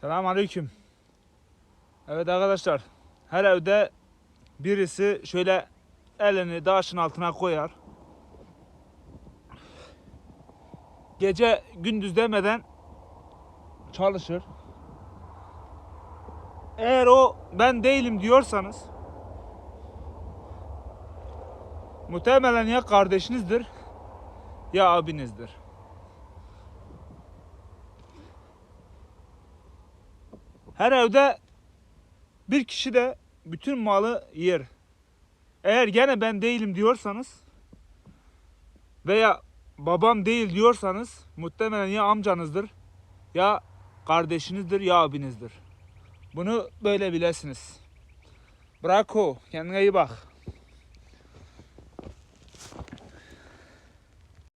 Selam aleyküm. Evet arkadaşlar. Her evde birisi şöyle elini daşın altına koyar. Gece gündüz demeden çalışır. Eğer o ben değilim diyorsanız muhtemelen ya kardeşinizdir ya abinizdir. Her evde bir kişi de bütün malı yer. Eğer gene ben değilim diyorsanız veya babam değil diyorsanız muhtemelen ya amcanızdır ya kardeşinizdir ya abinizdir. Bunu böyle bilesiniz. Brako kendine iyi bak.